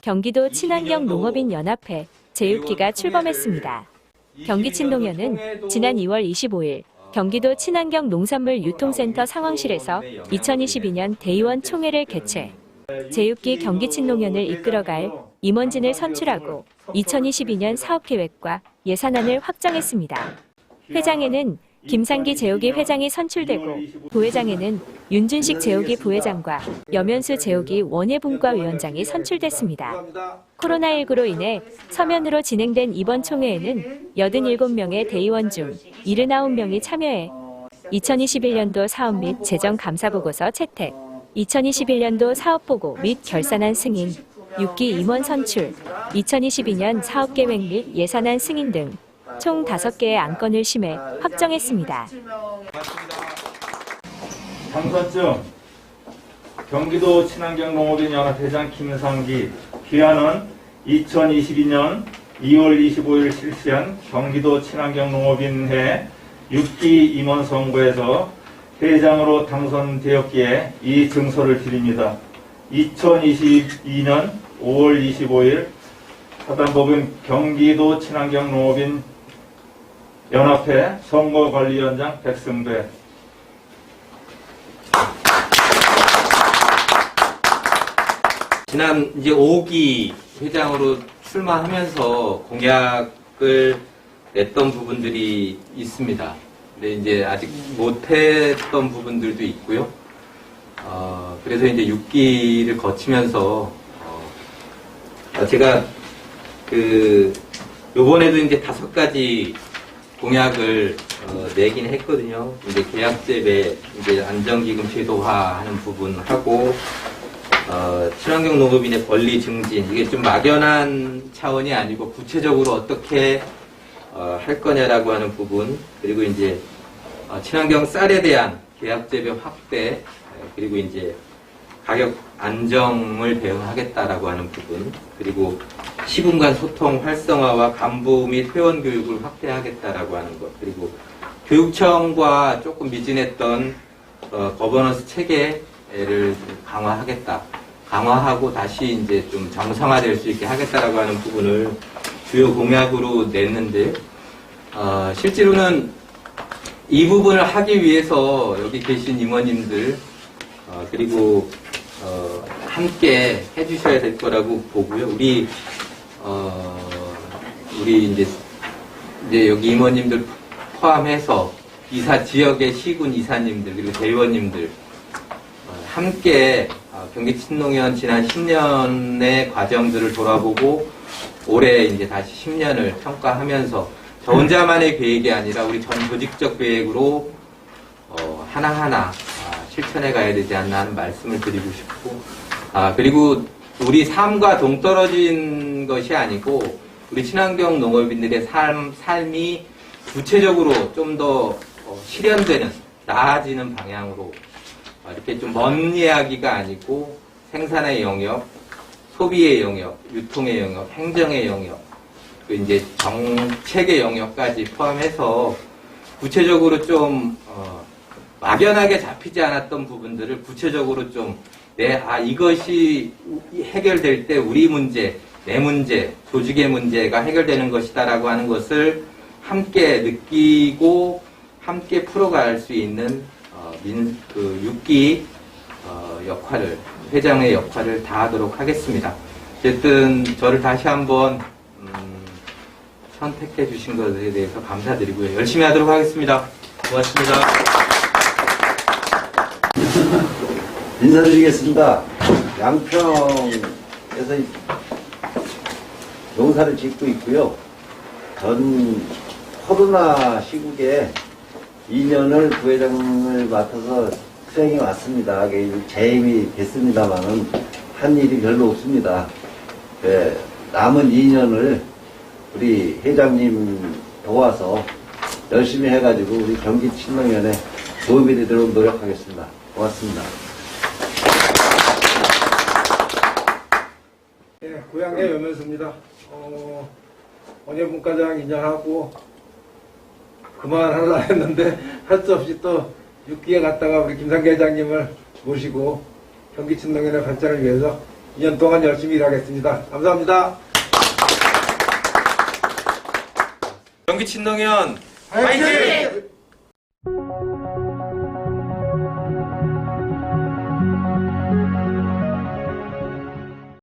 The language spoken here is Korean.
경기도 친환경 농업인 연합회 제육기가 출범했습니다. 경기친농연은 지난 2월 25일 경기도 친환경 농산물 유통센터 상황실에서 2022년 대의원 총회를 개최 제육기 경기 친농연을 이끌어갈 임원진을 선출하고 2022년 사업계획과 예산안을 확정했습니다. 회장에는 김상기 제육이 회장이 선출되고 부회장에는 윤준식 제육이 부회장과 염현수 제육이 원예분과 위원장이 선출됐습니다. 코로나19로 인해 서면으로 진행된 이번 총회에는 87명의 대의원 중 79명이 참여해 2021년도 사업 및 재정 감사 보고서 채택, 2021년도 사업 보고 및 결산안 승인, 6기 임원 선출, 2022년 사업 계획 및 예산안 승인 등 총 5개의 안건을 심해 확정했습니다. 당선증 경기도 친환경 농업인 연합회장 김상기 귀하는 2022년 2월 25일 실시한 경기도 친환경 농업인회 6기 임원 선거에서 회장으로 당선되었기에 이 증서를 드립니다. 2022년 5월 25일 사단법인 경기도 친환경 농업인 연합회 선거관리위원장 백승배 지난 이제 5기 회장으로 출마하면서 공약을 냈던 부분들이 있습니다. 근데 이제 아직 못했던 부분들도 있고요. 어, 그래서 이제 6기를 거치면서 어, 제가 그 요번에도 이제 다섯 가지 공약을 어, 내긴 했거든요. 이제 계약제배 이제 안정기금 제도화하는 부분하고 어, 친환경 농업인의 권리 증진. 이게 좀 막연한 차원이 아니고 구체적으로 어떻게 어, 할 거냐라고 하는 부분. 그리고 이제 어, 친환경 쌀에 대한 계약 재배 확대. 에, 그리고 이제 가격 안정을 대응하겠다라고 하는 부분. 그리고 시군 간 소통 활성화와 간부 및 회원 교육을 확대하겠다라고 하는 것. 그리고 교육청과 조금 미진했던 어, 거버넌스 체계를 강화하겠다. 강화하고 다시 이제 좀 정상화될 수 있게 하겠다라고 하는 부분을 주요 공약으로 냈는데, 어, 실제로는 이 부분을 하기 위해서 여기 계신 임원님들, 어, 그리고, 어, 함께 해주셔야 될 거라고 보고요. 우리, 어, 우리 이제, 이제 여기 임원님들 포함해서 이사 지역의 시군 이사님들, 그리고 대의원님들, 어, 함께 어, 경기 친농연 지난 10년의 과정들을 돌아보고 올해 이제 다시 10년을 평가하면서 저 혼자만의 계획이 아니라 우리 전 조직적 계획으로 어, 하나하나 아, 실천해 가야 되지 않나 하는 말씀을 드리고 싶고 아 그리고 우리 삶과 동떨어진 것이 아니고 우리 친환경 농업인들의 삶, 삶이 구체적으로 좀 더 실현되는 나아지는 방향으로 어, 이렇게 좀 먼 이야기가 아니고 생산의 영역, 소비의 영역, 유통의 영역, 행정의 영역, 그 이제 정책의 영역까지 포함해서 구체적으로 좀 어, 막연하게 잡히지 않았던 부분들을 구체적으로 좀 내, 아, 이것이 해결될 때 우리 문제, 내 문제, 조직의 문제가 해결되는 것이다라고 하는 것을 함께 느끼고 함께 풀어갈 수 있는 어, 민, 그 6기 어, 역할을 회장의 역할을 다하도록 하겠습니다. 어쨌든 저를 다시 한번 음, 선택해 주신 것에 대해서 감사드리고요. 열심히 하도록 하겠습니다. 고맙습니다. 인사드리겠습니다. 양평에서 농사를 짓고 있고요. 전 코로나 시국에 2년을 부회장을 맡아서 수행해 왔습니다. 재임이 됐습니다만은 한 일이 별로 없습니다. 예, 남은 2년을 우리 회장님 도와서 열심히 해가지고 우리 경기 친농연에 도움이 되도록 노력하겠습니다. 고맙습니다. 예, 고향의 염면수입니다. 어, 원예분과장 인정하고 그만하라 했는데 할 수 없이 또 6기에 갔다가 우리 김상계 회장님을 모시고 경기침농인의 발전을 위해서 2년 동안 열심히 일하겠습니다. 감사합니다. 경기침농연 화이팅!